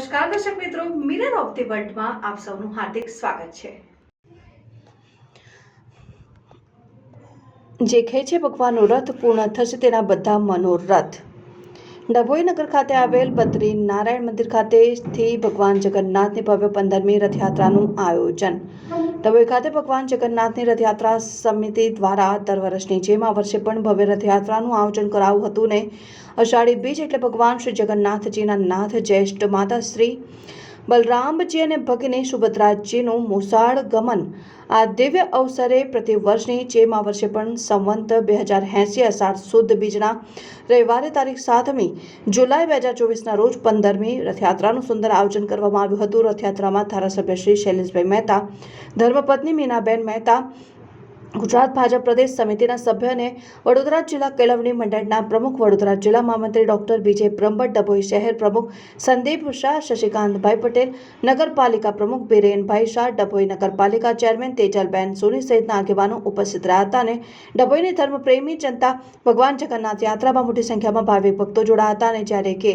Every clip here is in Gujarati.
નમસ્કાર, દર્શક મિત્રો. મિરર ઓફ ધી વર્લ્ડમાં આપ સૌનું હાર્દિક સ્વાગત છે. જે છે, ભગવાનનો રથ પૂર્ણ થશે તેના બધા મનોરથ. ડભોઈ નગર ખાતે આવેલ બદ્રી નારાયણ મંદિર ખાતેથી ભગવાન જગન્નાથની ભવ્ય પંદરમી રથયાત્રાનું આયોજન. ડભોઈ ખાતે ભગવાન જગન્નાથની રથયાત્રા સમિતિ દ્વારા દર વર્ષની જેમ આ વર્ષે પણ ભવ્ય રથયાત્રાનું આયોજન કરાયું હતું ને અષાઢી બીજ એટલે ભગવાન શ્રી જગન્નાથજીના નાથ જ્યેષ્ઠ માતા શ્રી બલરામજી અને ભગિની સુભદ્રાજીનું મોસાળ ગમન આ દિવ્ય અવસરે પ્રતિ વર્ષની ચેમા વર્ષે પણ સંવંત બે હજાર એંસી અષાઢ સુદ બીજના રવિવારે તારીખ સાતમી જુલાઈ બે હજાર ચોવીસના રોજ પંદરમી રથયાત્રાનું સુંદર આયોજન કરવામાં આવ્યું હતું. રથયાત્રામાં ધારાસભ્ય શ્રી શૈલેષભાઈ મહેતા, ધર્મપત્ની મીનાબેન મહેતા ગુજરાત ભાજપ પ્રદેશ સમિતિના સભ્ય અને વડોદરા જિલ્લા કેળવણી મંડળના પ્રમુખ વડોદરા જિલ્લા મહામંત્રી ડોક્ટર વિજય બ્રહ્મભટ્ટ ડભોઈ શહેર પ્રમુખ સંદીપ શાહ, શશિકાંતભાઈ પટેલ, નગરપાલિકા પ્રમુખ બિરેનભાઈ શાહ, ડભોઈ નગરપાલિકા ચેરમેન તેજલબેન સોની સહિતના આગેવાનો ઉપસ્થિત રહ્યા હતા અને ડભોઈની ધર્મપ્રેમી જનતા ભગવાન જગન્નાથ યાત્રામાં મોટી સંખ્યામાં ભાવિક ભક્તો જોડાયા હતા અને જ્યારે કે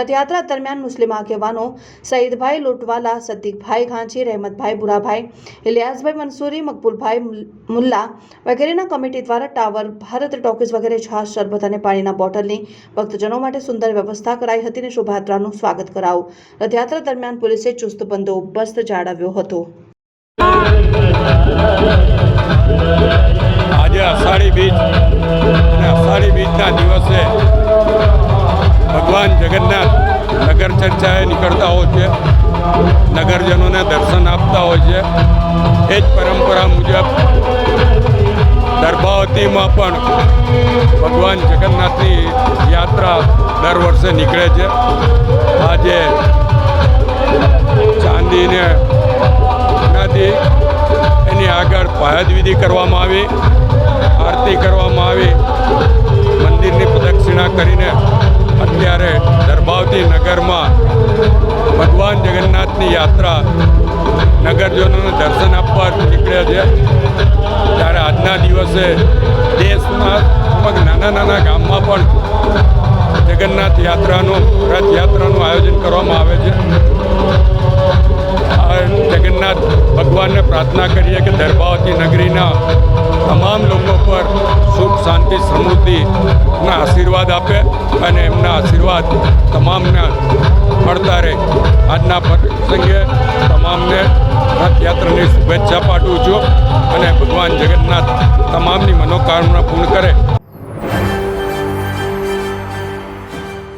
રથયાત્રા દરમિયાન મુસ્લિમ આગેવાનો સઈદભાઈ લોટવાલા, સદ્દીકભાઈ ઘાંચી, રહેમતભાઈ બુરાભાઈ, ઇલિયાસભાઈ મંસૂરી, મકબૂલભાઈ મુલ્લા વગેરેના કમિટી દ્વારા ટાવર, ભારત ટોકીઝ વગેરે છાશ, શરબત અને પાણીના બોટલની ભક્તજનો માટે સુંદર વ્યવસ્થા કરાઈ હતી અને શોભાયાત્રાનું સ્વાગત કરાવું રથયાત્રા દરમિયાન પોલીસે ચુસ્ત બંદોબસ્ત જાળવ્યો હતો. આજે અષાઢી બીજ અને અષાઢી બીજના દિવસે ભગવાન જગન્નાથ નગર ચર્ચાએ નીકળતા હોય છે, નગરજનોને દર્શન આપતા હોય છે. એ જ પરંપરા મુજબ દર્ભાવતીમાં પણ ભગવાન જગન્નાથની યાત્રા દર વર્ષે નીકળે છે. આજે ચાંદીને નદી એની આગળ પાયદવિધિ કરવામાં આવી, આરતી કરવામાં આવી, મંદિરની પ્રદક્ષિણા કરીને અત્યારે દરબાવતી નગરમાં ભગવાન જગન્નાથની યાત્રા નગરજનોને દર્શન આપવા નીકળ્યા છે. આજના દિવસે દેશના લગભગ નાના નાના ગામમાં પણ જગન્નાથ યાત્રાનું રથયાત્રાનું આયોજન કરવામાં આવે છે. જગન્નાથ ભગવાનને પ્રાર્થના કરીએ કે દરબાવતી નગરીના તમામ લોકો પર સુખ, શાંતિ સમૃદ્ધિના આશીર્વાદ આપે અને એમના આશીર્વાદ તમામને મળતા રહે. આજના પ્રસંગે તમામને રથયાત્રાની શુભેચ્છા પાઠવું છું અને ભગવાન જગન્નાથ તમામની મનોકામના પૂર્ણ કરે.